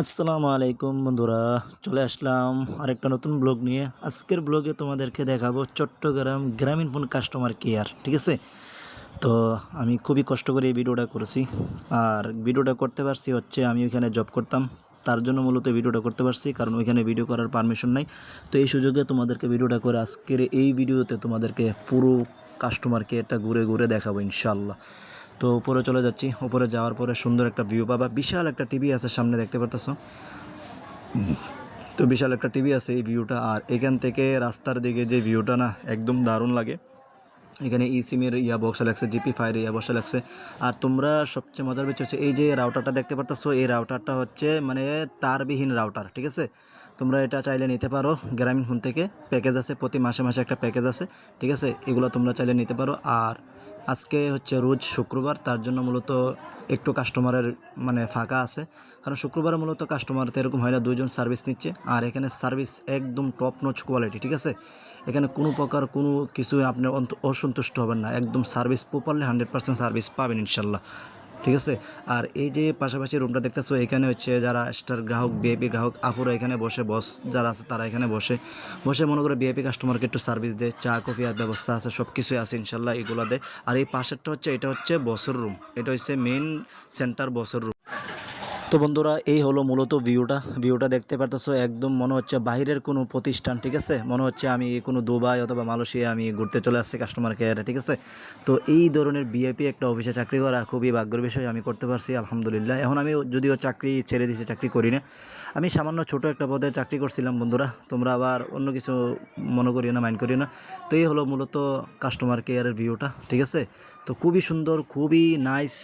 আসসালামু আলাইকুম বন্ধুরা, চলে আসলাম আরেকটা নতুন ব্লগ নিয়ে। আজকের ব্লগে তোমাদেরকে দেখাবো চট্টগ্রাম গ্রামীণ ফোন কাস্টমার কেয়ার, ঠিক আছে? তো আমি খুবই কষ্ট করে এই ভিডিওটা করেছি। আর ভিডিওটা করতে পারছি হচ্ছে আমি ওইখানে জব করতাম, তার জন্য মূলত ভিডিওটা করতে পারছি, কারণ ওইখানে ভিডিও করার পারমিশন নাই। তো এই সুযোগে তোমাদেরকে ভিডিওটা করে আজকের এই ভিডিওতে তোমাদেরকে পুরো কাস্টমার কেয়ারটা ঘুরে ঘুরে দেখাবো ইনশাল্লাহ তো উপরে চলে যাচ্ছি। উপরে যাওয়ার পরে সুন্দর একটা ভিউ পাবা। বিশাল একটা টিভি আছে সামনে, দেখতে পারতেছো? তো বিশাল একটা টিভি আছে এই ভিউটা আর এখান থেকে রাস্তার দিকে যে ভিউটা না, একদম দারুণ লাগে। এখানে ই সিমের ইয়া বক্স লাগছে জিপি ফায়ার ইয়া বক্স লাগছে। আর তোমরা সবচেয়ে মজার বিষয় হচ্ছে, এই যে রাউটারটা দেখতে পারতেছো, এই রাউটারটা হচ্ছে মানে তারবিহীন রাউটার ঠিক আছে? তোমরা এটা চাইলে নিতে পারো গ্রামীণ ফোন থেকে। প্যাকেজ আছে, প্রতি মাসে মাসে একটা প্যাকেজ আছে, ঠিক আছে? এগুলো তোমরা চাইলে নিতে পারো। আর আজকে হচ্ছে রোজ শুক্রবার, তার জন্য মূলত একটু কাস্টমারের মানে ফাঁকা আছে। কারণ শুক্রবার মূলত কাস্টমার তো এরকম হয় না, দুইজন সার্ভিস নিচ্ছে আর এখানে সার্ভিস একদম টপ নচ কোয়ালিটি ঠিক আছে? এখানে কোনো প্রকার কোনো কিছু আপনি অসন্তুষ্ট হবেন না, একদম service properly hundred percent service পাবেন ইনশাল্লাহ। ঠিক আছে? আর এই যে পাশাপাশি রুমটা দেখতেছো, এখানে হচ্ছে যারা স্টার গ্রাহক বিএপি গ্রাহক, আপুরা এখানে বসে বস যারা আছে তারা এখানে বসে। বসে মনে করে বিএপি কাস্টমারকে একটু সার্ভিস দেয়, চা কফি আর ব্যবস্থা আছে সব কিছুই আছে ইনশাল্লাহ এগুলো দেয়। আর এই পাশেরটা হচ্ছে, এটা হচ্ছে বসের রুম এটা হচ্ছে মেন সেন্টার বসের রুম তো বন্ধুরা, এই হলো মূলত ভিউটা। ভিউটা দেখতে পারতেছো, একদম মনে হচ্ছে বাইরের কোনো প্রতিষ্ঠান, ঠিক আছে? মনে হচ্ছে আমি কোনো দুবাই অথবা মালয়েশিয়া আমি ঘুরতে চলে আসছি কাস্টমার কেয়ারে ঠিক আছে? তো এই ধরনের বিএপি একটা অফিসে চাকরি করা খুবই ভাগ্যের বিষয়, আমি করতে পারছি, আলহামদুলিল্লাহ। এখন আমি যদিও চাকরি ছেড়ে দিয়েছি, চাকরি করি না। আমি সামান্য ছোট একটা পদে চাকরি করছিলাম বন্ধুরা, তোমরা আবার অন্য কিছু মনে করিও না মাইন্ড করিও না। তো এই হলো মূলত কাস্টমার কেয়ারের ভিউটা, ঠিক আছে? তো খুবই সুন্দর, খুবই নাইস